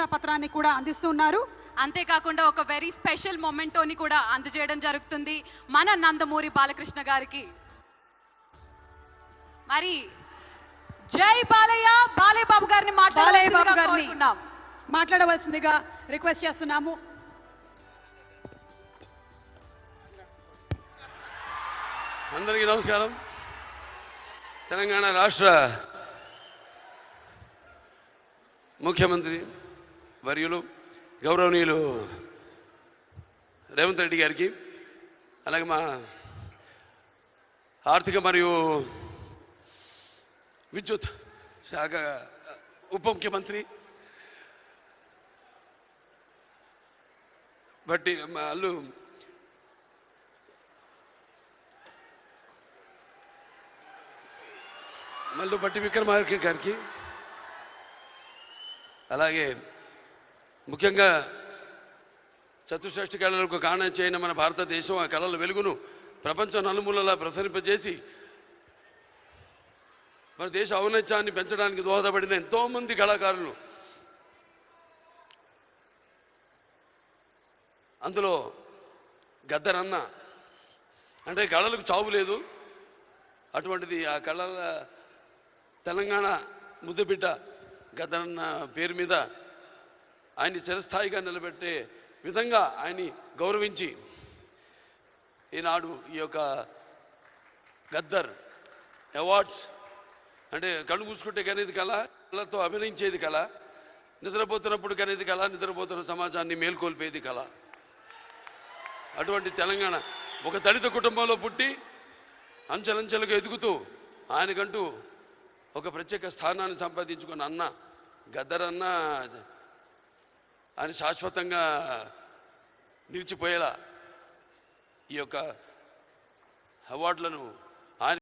ప్రశంసా పత్రాన్ని కూడా అందిస్తున్నారు. అంతేకాకుండా ఒక వెరీ స్పెషల్ మొమెంటోని కూడా అందజేయడం జరుగుతుంది. మన నందమూరి బాలకృష్ణ గారికి. మరి జై బాలయ్య బాలయ్య బాబు గారిని బాలయ్య బాబు మాట్లాడాలి గారిని మాట్లాడవలసిందిగా రిక్వెస్ట్ చేస్తున్నాము. అందరికీ నమస్కారం. తెలంగాణ రాష్ట్ర ముఖ్యమంత్రి వర్యులు గౌరవనీయులు రేవంత్ రెడ్డి గారికి అలాగే మా ఆర్థిక మరియు విద్యుత్ శాఖ ఉప ముఖ్యమంత్రి బట్టి వాళ్ళు అల్లు మల్లు బట్టి విక్రమార్క గారికి అలాగే ముఖ్యంగా చతుషష్టి కళలకు కారణం చేయని మన భారతదేశం ఆ కళల వెలుగును ప్రపంచ నలుమూలలా ప్రసరింపజేసి మన దేశ ఔన్నత్యాన్ని పెంచడానికి దోహదపడిన ఎంతోమంది కళాకారులు. అందులో గద్దరన్న అంటే కళలకు చావు లేదు. అటువంటిది ఆ కళల తెలంగాణ ముద్దబిడ్డ గద్దరన్న పేరు మీద ఆయన్ని చిరస్థాయిగా నిలబెట్టే విధంగా ఆయన్ని గౌరవించి ఈనాడు ఈ యొక్క గద్దర్ అవార్డ్స్ అంటే కళ్ళు మూసుకుంటే కనేది కళ కళతో అభినయించేది కళ నిద్రపోతున్నప్పుడు కనేది కళ నిద్రపోతున్న సమాజాన్ని మేల్కొల్పేది కళ. అటువంటి తెలంగాణ ఒక దళిత కుటుంబంలో పుట్టి అంచెలంచెలుగా ఎదుగుతూ ఆయనకంటూ ఒక ప్రత్యేక స్థానాన్ని సంపాదించుకున్న అన్న గద్దరన్న అని శాశ్వతంగా నిలిచిపోయేలా ఈ యొక్క అవార్డులను